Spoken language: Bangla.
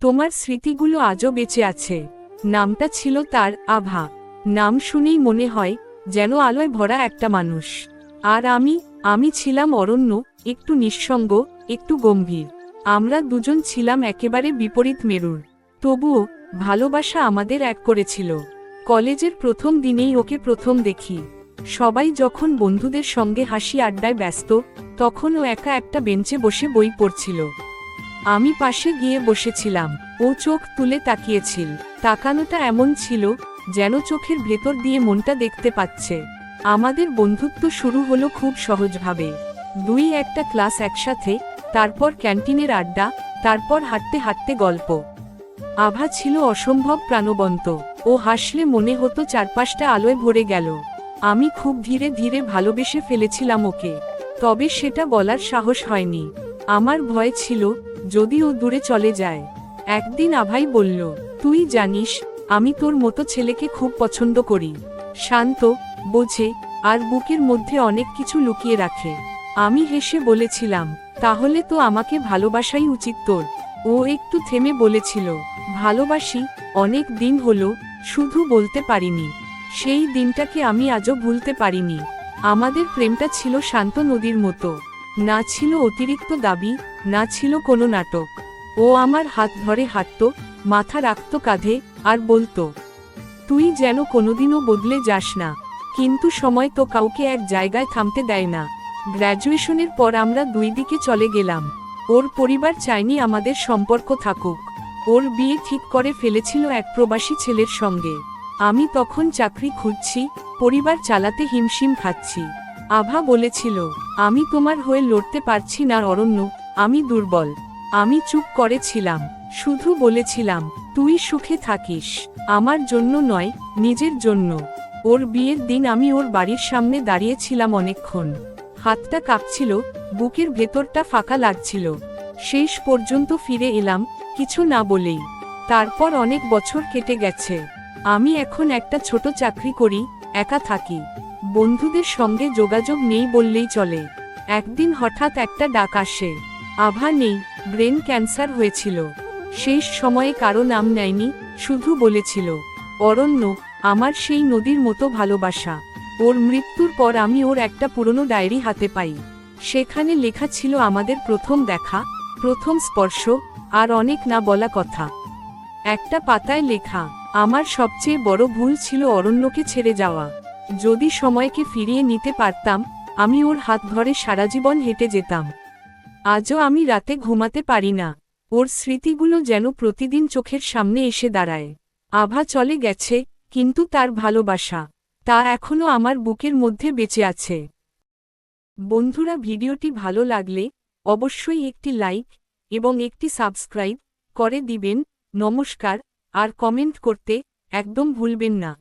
তোমার স্মৃতিগুলো আজও বেঁচে আছে। নামটা ছিল তার আভা। নাম শুনেই মনে হয় যেন আলোয় ভরা একটা মানুষ। আর আমি আমি ছিলাম অরণ্য, একটু নিঃসঙ্গ, একটু গম্ভীর। আমরা দুজন ছিলাম একেবারে বিপরীত মেরুর। তবুও, ভালোবাসা আমাদের এক করেছিল। কলেজের প্রথম দিনেই ওকে প্রথম দেখি। সবাই যখন বন্ধুদের সঙ্গে হাসি আড্ডায় ব্যস্ত, তখন ও একা একটা বেঞ্চে বসে বই পড়ছিল। আমি পাশে গিয়ে বসেছিলাম। ও চোখ তুলে তাকিয়েছিল। তাকানোটা এমন ছিল যেন চোখের ভেতর দিয়ে মনটা দেখতে পাচ্ছে। আমাদের বন্ধুত্ব শুরু হলো খুব সহজভাবে। দুই একটা ক্লাস একসাথে, তারপর ক্যান্টিনের আড্ডা, তারপর হাঁটতে হাঁটতে গল্প। আভা ছিল অসম্ভব প্রাণবন্ত। ও হাসলে মনে হতো চারপাশটা আলোয় ভরে গেল। আমি খুব ধীরে ধীরে ভালোবেসে ফেলেছিলাম ওকে। তবে সেটা বলার সাহস হয়নি। আমার ভয় ছিল যদি ও দূরে চলে যায়। একদিন আভাই বলল, তুই জানিস, আমি তোর মতো ছেলেকে খুব পছন্দ করি। শান্ত, বোঝে, আর বুকের মধ্যে অনেক কিছু লুকিয়ে রাখে। আমি হেসে বলেছিলাম, তাহলে তো আমাকে ভালোবাসাই উচিত তোর। ও একটু থেমে বলেছিল, ভালোবাসি, অনেক দিন হলো, শুধু বলতে পারিনি। সেই দিনটাকে আমি আজও ভুলতে পারিনি। আমাদের প্রেমটা ছিল শান্ত নদীর মতো। না ছিল অতিরিক্ত দাবি, না ছিল কোনো নাটক। ও আমার হাত ধরে হাঁটত, মাথা রাখত কাঁধে, আর বলতো, তুই যেন কোনোদিনও বদলে যাস না। কিন্তু সময় তো কাউকে এক জায়গায় থামতে দেয় না। গ্র্যাজুয়েশনের পর আমরা দুই দিকে চলে গেলাম। ওর পরিবার চায়নি আমাদের সম্পর্ক থাকুক। ওর বিয়ে ঠিক করে ফেলেছিল এক প্রবাসী ছেলের সঙ্গে। আমি তখন চাকরি খুঁজছি, পরিবার চালাতে হিমশিম খাচ্ছি। আভা বলেছিল, আমি তোমার হয়ে লড়তে পারছি না, অরণ্য, আমি দুর্বল। আমি চুপ করেছিলাম, শুধু বলেছিলাম, তুই সুখে থাকিস, আমার জন্য নয়, নিজের জন্য। ওর বিয়ের দিন আমি ওর বাড়ির সামনে দাঁড়িয়েছিলাম অনেকক্ষণ। হাতটা কাঁপছিল, বুকের ভেতরটা ফাঁকা লাগছিল। শেষ পর্যন্ত ফিরে এলাম, কিছু না বলেই। তারপর অনেক বছর কেটে গেছে। আমি এখন একটা ছোট চাকরি করি, একা থাকি। বন্ধুদের সঙ্গে যোগাযোগ নেই বললেই চলে। একদিন হঠাৎ একটা ডাক আসে। আভা নেই, ব্রেন ক্যান্সার হয়েছিল। শেষ সময়ে কারও নাম নেয়নি, শুধু বলেছিল, অরণ্য, আমার সেই নদীর মতো ভালোবাসা। ওর মৃত্যুর পর আমি ওর একটা পুরনো ডায়েরি হাতে পাই। সেখানে লেখা ছিল আমাদের প্রথম দেখা, প্রথম স্পর্শ, আর অনেক না বলা কথা। একটা পাতায় লেখা, আমার সবচেয়ে বড় ভুল ছিল অরণ্যকে ছেড়ে যাওয়া। যদি সময়কে ফিরিয়ে নিতে পারতাম, আমি ওর হাত ধরে সারা জীবন হেঁটে যেতাম। আজও আমি রাতে ঘুমাতে পারি না। ওর স্মৃতিগুলো যেন প্রতিদিন চোখের সামনে এসে দাঁড়ায়। আভা চলে গেছে, কিন্তু তার ভালোবাসা, তা এখনও আমার বুকের মধ্যে বেঁচে আছে। বন্ধুরা, ভিডিওটি ভালো লাগলে অবশ্যই একটি লাইক এবং একটি সাবস্ক্রাইব করে দিবেন। নমস্কার, আর কমেন্ট করতে একদম ভুলবেন না।